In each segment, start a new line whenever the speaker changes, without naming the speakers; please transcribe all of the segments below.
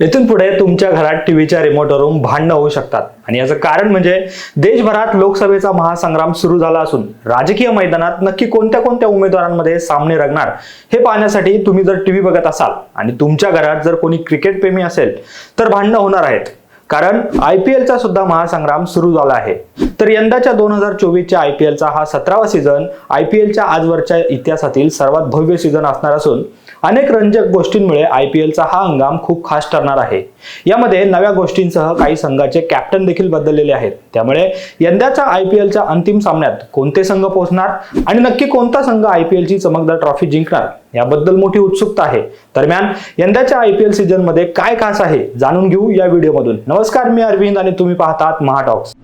इथून पुढे तुमच्या घरात टीव्हीच्या रिमोटवरून भांडणं होऊ शकतात. आणि याचं कारण म्हणजे देशभरात लोकसभेचा महासंग्राम सुरू झाला असून राजकीय मैदानात नक्की कोणत्या कोणत्या उमेदवारांमध्ये सामने रंगणार हे पाहण्यासाठी तुम्ही जर टीव्ही बघत असाल आणि तुमच्या घरात जर कोणी क्रिकेट प्रेमी असेल तर भांडणं होणार आहेत. कारण आय पी एलचा सुद्धा महासंग्राम सुरू झाला आहे. तर यंदाच्या दोन हजार चोवीसच्या आय पी एलचा हा सतरावा सीझन आय पी एलच्या आजवरच्या इतिहासातील सर्वात भव्य सीझन असणार असून अनेक रंजक गोष्टींमुळे आय पी एलचा हा हंगाम खूप खास ठरणार आहे. यामध्ये नव्या गोष्टींसह काही संघाचे कॅप्टन देखील बदललेले आहेत. त्यामुळे यंदाच्या आय पी एलच्या अंतिम सामन्यात कोणते संघ पोहोचणार आणि नक्की कोणता संघ आय पी एलची चमकदार ट्रॉफी जिंकणार याबद्दल मोठी उत्सुकता आहे. दरम्यान यंदाच्या आय पी एल सीझनमध्ये काय खास आहे जाणून घेऊ या व्हिडिओमधून. नमस्कार मी अरविंद आणि तुम्ही पाहतात महाटॉक्स.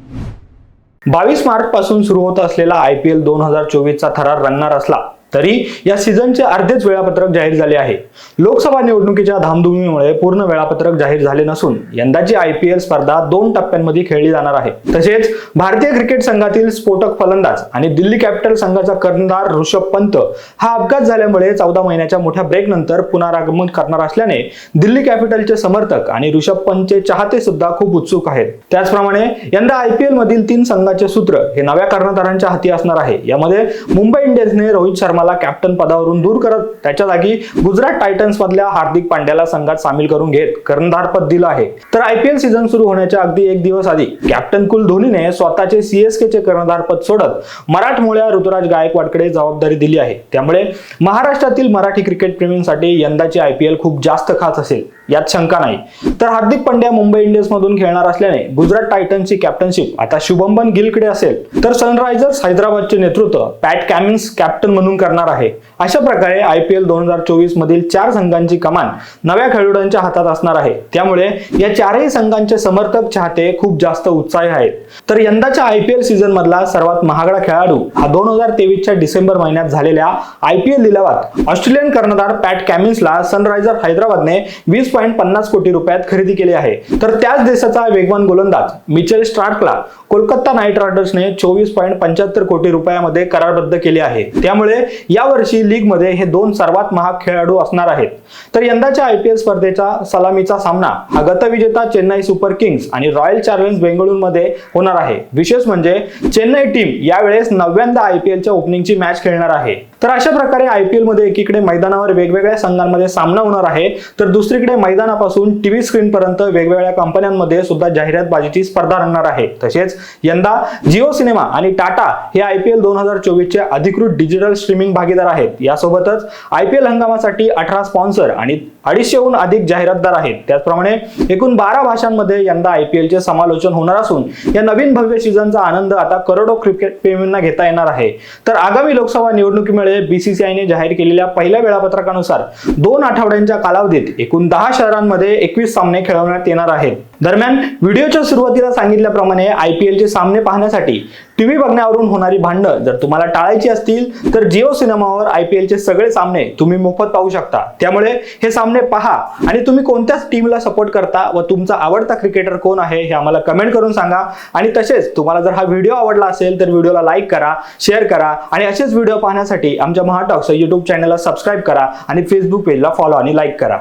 बावीस मार्च पासून सुरू होत असलेला आय पी एल दोन हजार चोवीसचा थरार रंगणार असला तरी या सीझनचे अर्धेच वेळापत्रक जाहीर झाले आहे. लोकसभा निवडणुकीच्या धामधुमीमुळे पूर्ण वेळापत्रक जाहीर झाले नसून यंदाची आय पी एल स्पर्धा दोन टप्प्यांमध्ये खेळली जाणार आहे. तसेच भारतीय क्रिकेट संघातील स्फोटक फलंदाज आणि दिल्ली कॅपिटल संघाचा कर्णधार ऋषभ पंत हा अपघात झाल्यामुळे चौदा महिन्याच्या मोठ्या ब्रेक नंतर पुनरागमन करणार असल्याने दिल्ली कॅपिटलचे समर्थक आणि ऋषभ पंतचे चाहते सुद्धा खूप उत्सुक आहेत. त्याचप्रमाणे यंदा आय पी एल मधील तीन संघाचे सूत्र हे नव्या कर्णधारांच्या हाती असणार आहे. यामध्ये मुंबई इंडियन्सने रोहित शर्मा संघाला कॅप्टन पदावरून दूर करत त्याच्या जागी गुजरात टायटन्स मधल्या हार्दिक पांड्याला संघात सामील करून घेत कर्णधार पद दिलं आहे. तर आय पी एल सीझन सुरू होण्याच्या अगदी एक दिवस आधी कॅप्टन कुल धोनीने स्वतःचे सीएसकेचे चे कर्णधार पद सोडत मराठमोळ्या ऋतुराज गायकवाडकडे जबाबदारी दिली आहे. त्यामुळे महाराष्ट्रातील मराठी क्रिकेट प्रेमींसाठी यंदाची आय पी एल खूप जास्त खास असेल यात शंका नाही. तर हार्दिक पांड्या मुंबई इंडियन्स मधून खेळणार असल्याने गुजरात टायटन्सची कॅप्टनशिप आता शुभमन गिलकडे असेल. तर सनरायझर्स हैदराबादचे नेतृत्व पॅट कॅमिन्स कॅप्टन म्हणून करणार करणार आहे. अशा प्रकारे आय पी एल दोन हजार चोवीस मधील चार संघांची कमान नव्या खेळाडूंच्या हातात असणार आहे. त्यामुळे या चारही संघांचे समर्थक चाहते खूप जास्त उत्साही आहेत. तर यंदाच्या आय पी एल सीझन मधला सर्वात महागडा खेळाडू हा दोन हजार तेवीसच्या डिसेंबर महिन्यात झालेल्या आय पी एल लिलावात ऑस्ट्रेलियन कर्णधार पॅट कॅमिन्सला सनरायझर हैदराबादने वीस पॉईंट पन्नास कोटी रुपयात खरेदी केली आहे. तर त्याच देशाचा वेगवान गोलंदाज मिचेल स्टार्कला कोलकाता नाईट रायडर्सने चोवीस पॉईंट पंच्याहत्तर कोटी रुपयामध्ये करारबद्ध केले आहे. त्यामुळे यावर्षी लीगमध्ये हे दोन सर्वात महाग खेळाडू असणार आहेत. तर यंदाच्या आय पी एल स्पर्धेचा सलामीचा सामना हा गतविजेता चेन्नई सुपर किंग्स आणि रॉयल चॅलेंज बेंगळुरूमध्ये होणार आहे. विशेष म्हणजे चेन्नई टीम यावेळेस नव्यांदा आय पी एलच्या ओपनिंगची मॅच खेळणार आहे. तर अशा प्रकारे आय पी एलमध्ये एकीकडे मैदानावर वेगवेगळ्या संघांमध्ये सामना होणार आहे. तर दुसरीकडे मैदानापासून टीव्ही स्क्रीनपर्यंत वेगवेगळ्या कंपन्यांमध्ये सुद्धा जाहिरातबाजीची स्पर्धा रंगणार आहे. तसेच यंदा जिओ सिनेमा आणि टाटा हे आय पी एल दोन हजार चोवीसचे अधिकृत डिजिटल स्ट्रीमिंग भागीदार आहेत. यासोबतच आय पी एल हंगामासाठी अठरा स्पॉन्सर आणि अडीचशेहून अधिक जाहिरातदार आहेत. त्याचप्रमाणे एकूण बारा भाषांमध्ये यंदा आय पी एलचे समालोचन होणार असून या नवीन भव्य सीझनचा आनंद आता करोडो क्रिकेट प्रेमींना घेता येणार आहे. तर आगामी लोकसभा निवडणुकीमुळे बीसीसीआयने जाहीर केलेल्या पहिल्या वेळापत्रकानुसार दोन आठवड्यांच्या कालावधीत एकूण दहा शहरांमध्ये एकवीस सामने खेळवण्यात येणार आहेत. दरम्यान व्हिडिओच्या सुरुवातीला सांगितल्याप्रमाणे आय पी एलचे सामने पाहण्यासाठी टी व्ही बघण्यावरून होणारी भांडणं जर तुम्हाला टाळायची असतील तर जिओ सिनेमावर आय पी एलचे सगळे सामने तुम्ही मोफत पाहू शकता. त्यामुळे हे सामने पहा आणि तुम्ही कोणत्याच टीमला सपोर्ट करता व तुमचा आवडता क्रिकेटर कोण आहे हे आम्हाला कमेंट करून सांगा. आणि तसेच तुम्हाला जर हा व्हिडिओ आवडला असेल तर व्हिडिओला लाईक करा शेअर करा आणि असेच व्हिडिओ पाहण्यासाठी आमच्या महाटॉक्स युट्यूब चॅनलला सबस्क्राईब करा आणि फेसबुक पेजला फॉलो आणि लाईक करा.